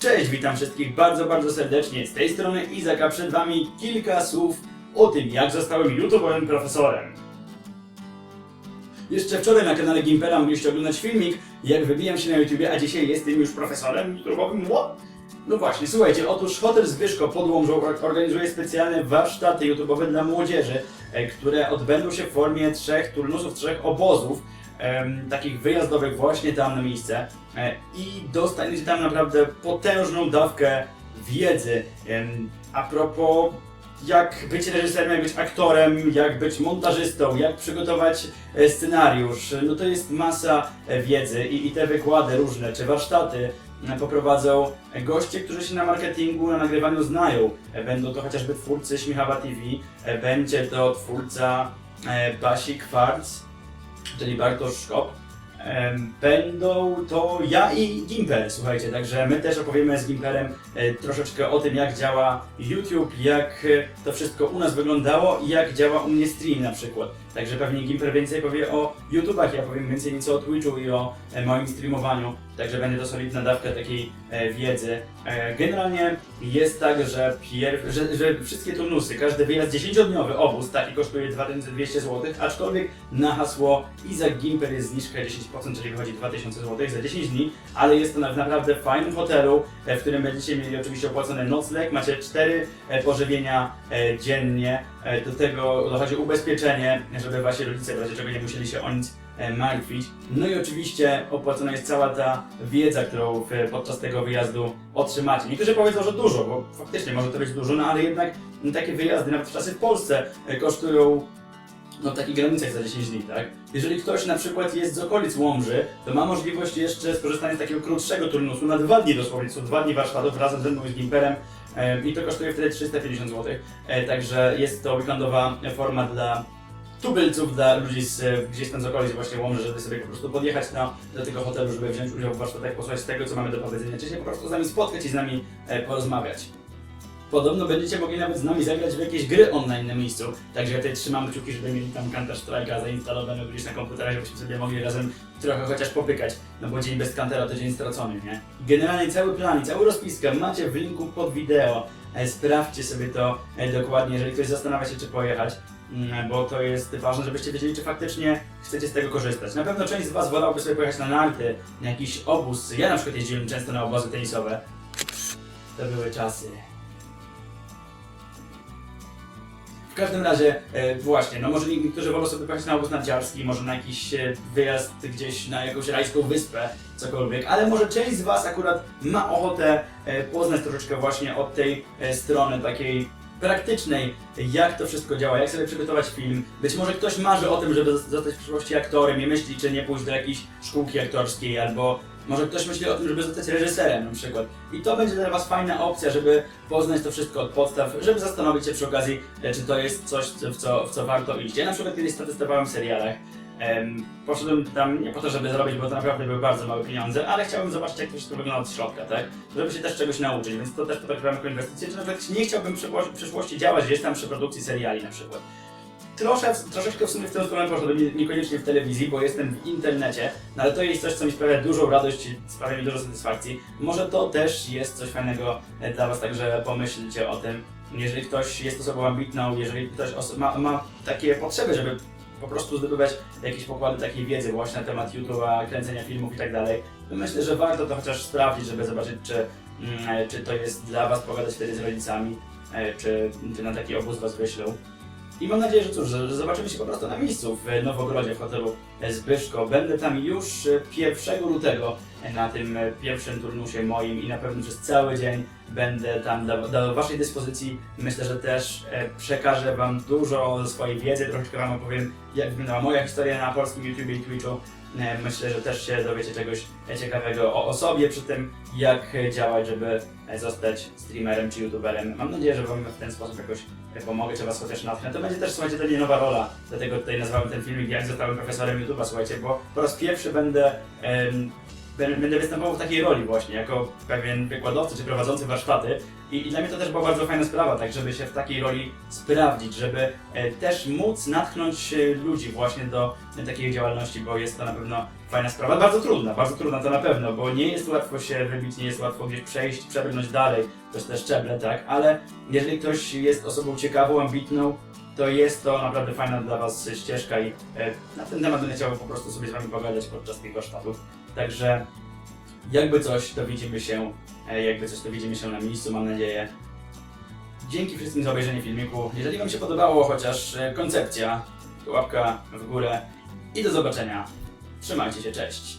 Cześć, witam wszystkich bardzo, bardzo serdecznie. Z tej strony Izaka, przed Wami kilka słów o tym, jak zostałem YouTube'owym profesorem. Jeszcze wczoraj na kanale Gimpera mogliście oglądać filmik, jak wybijam się na YouTubie, a dzisiaj jestem już profesorem YouTube'owym. What? No właśnie, słuchajcie, otóż Hotel Zbyszko pod Łomżą organizuje specjalne warsztaty YouTube'owe dla młodzieży, e, które odbędą się w formie trzech turnusów, trzech obozów, takich wyjazdowych właśnie tam na miejsce e, i dostaniecie tam naprawdę potężną dawkę wiedzy. A propos jak być reżyserem, jak być aktorem, jak być montażystą, jak przygotować e, scenariusz, no to jest masa e, wiedzy i, i te wykłady różne, czy warsztaty poprowadzą goście, którzy się na marketingu, na nagrywaniu znają. Będą to chociażby twórcy Śmichawa TV, będzie to twórca Basi Kwarc, czyli Bartosz Szkop. Będą to ja i Gimper, słuchajcie, także my też opowiemy z Gimperem e, troszeczkę o tym, jak działa YouTube, jak e, to wszystko u nas wyglądało i jak działa u mnie stream na przykład. Także pewnie Gimper więcej powie o YouTubach, ja powiem więcej nieco o Twitchu i o e, moim streamowaniu, także będzie to solidna dawka takiej e, wiedzy. E, generalnie jest tak, że, że, że wszystkie turnusy, każdy wyjazd 10-dniowy obóz taki kosztuje 2200 zł, aczkolwiek na hasło Izak Gimper jest zniżka 10%, czyli wychodzi 2000 zł za 10 dni, ale jest to w naprawdę fajnym hotelu, w którym będziecie mieli oczywiście opłacony nocleg, macie 4 e, pożywienia dziennie, do tego dochodzi ubezpieczenie, żeby wasi rodzice w razie czego nie musieli się o nic e, martwić. No i oczywiście opłacona jest cała ta wiedza, którą podczas tego wyjazdu otrzymacie. Niektórzy powiedzą, że dużo, bo faktycznie może to być dużo, no ale jednak m, takie wyjazdy, nawet w czasy w Polsce, e, kosztują no w takich granicach za 10 dni, tak? Jeżeli ktoś na przykład jest z okolic Łomży, to ma możliwość jeszcze skorzystania z takiego krótszego turnusu na dwa dni dosłownie, są dwa dni warsztatów razem ze mną i z Gimperem e, i to kosztuje wtedy 350 zł. Także jest to weekendowa forma dla tubylców, dla ludzi z, gdzieś tam z okolic właśnie Łomży, żeby sobie po prostu podjechać na, do tego hotelu, żeby wziąć udział w warsztatach, posłuchać tego, co mamy do powiedzenia, czy się po prostu z nami spotkać i z nami e, porozmawiać. Podobno będziecie mogli nawet z nami zagrać w jakieś gry online na miejscu, także ja tutaj trzymam kciuki, żeby mieli tam Counter Strike'a zainstalowane gdzieś na komputerze, żebyśmy sobie mogli razem trochę chociaż popykać, no bo dzień bez Countera to dzień stracony, nie? Generalnie cały plan i całą rozpiskę macie w linku pod wideo, sprawdźcie sobie to e, dokładnie, jeżeli ktoś zastanawia się czy pojechać, mm, bo to jest ważne, żebyście wiedzieli, czy faktycznie chcecie z tego korzystać. Na pewno część z Was wolałby sobie pojechać na narty, na jakiś obóz, ja na przykład jeździłem często na obozy tenisowe, to były czasy. Każdym razie, e, właśnie, no może niektórzy wolą sobie pojechać na obóz narciarski, może na jakiś e, wyjazd gdzieś na jakąś rajską wyspę, cokolwiek, ale może część z Was akurat ma ochotę e, poznać troszeczkę właśnie od tej e, strony takiej praktycznej, jak to wszystko działa, jak sobie przygotować film. Być może ktoś marzy o tym, żeby zostać w przyszłości aktorem i myśli, czy nie pójść do jakiejś szkółki aktorskiej, albo może ktoś myśli o tym, żeby zostać reżyserem na przykład. I to będzie dla Was fajna opcja, żeby poznać to wszystko od podstaw, żeby zastanowić się przy okazji, e, czy to jest coś, w co, w co warto iść. Ja na przykład kiedyś statystowałem w serialach. Em, poszedłem tam nie po to, żeby zarobić, bo to naprawdę były bardzo małe pieniądze, ale chciałbym zobaczyć, jak to wszystko wygląda od środka, tak? Żeby się też czegoś nauczyć, więc to też potraktowałem jako inwestycję, czy na przykład nie chciałbym w przyszłości działać gdzieś tam przy produkcji seriali na przykład. Trosze, troszeczkę w sumie w tę stronę poszedłem, nie- niekoniecznie w telewizji, bo jestem w internecie, no ale to jest coś, co mi sprawia dużą radość, sprawia mi dużo satysfakcji. Może to też jest coś fajnego e, dla Was, także pomyślcie o tym. Jeżeli ktoś jest osobą ambitną, jeżeli ktoś ma, ma takie potrzeby, żeby po prostu zdobywać jakieś pokłady takiej wiedzy właśnie na temat YouTube'a, kręcenia filmów i tak dalej, to myślę, że warto to chociaż sprawdzić, żeby zobaczyć, czy, mm, e, czy to jest dla Was pogadać wtedy z rodzicami, e, czy, czy na taki obóz Was wyślą. I mam nadzieję, że cóż, że, zobaczymy się po prostu na miejscu w Nowogrodzie, w hotelu Zbyszko. Będę tam już e, 1 lutego na tym pierwszym turnusie moim i na pewno przez cały dzień będę tam do, do Waszej dyspozycji. Myślę, że też e, przekażę Wam dużo swojej wiedzy, troszeczkę Wam opowiem, jak wyglądała moja historia na polskim YouTube i Twitchu. E, Myślę, że też się dowiecie czegoś e, ciekawego o osobie przy tym, jak działać, żeby zostać streamerem czy youtuberem. Mam nadzieję, że Wam w ten sposób jakoś pomogę, czy Was chociaż natchnę. To będzie też, słuchajcie, dla mnie nowa rola, dlatego tutaj nazwałem ten filmik Jak zostałem profesorem YouTube'a, słuchajcie, bo po raz pierwszy będę będę występował w takiej roli właśnie, jako pewien wykładowca czy prowadzący warsztaty. I, I dla mnie to też była bardzo fajna sprawa, tak żeby się w takiej roli sprawdzić, żeby e, też móc natchnąć e, ludzi właśnie do e, takiej działalności, bo jest to na pewno fajna sprawa. Bardzo trudna, bardzo trudna to na pewno, bo nie jest łatwo się wybić, nie jest łatwo gdzieś przejść, przebrnąć dalej przez te szczeble, tak? Ale jeżeli ktoś jest osobą ciekawą, ambitną, to jest to naprawdę fajna dla Was ścieżka i na ten temat będę chciał po prostu sobie z Wami pogadać podczas tych warsztatów. Także jakby coś, to widzimy się, e, jakby coś, to widzimy się na miejscu, mam nadzieję. Dzięki wszystkim za obejrzenie filmiku. Jeżeli Wam się podobało chociaż e, koncepcja, łapka w górę i do zobaczenia. Trzymajcie się, cześć.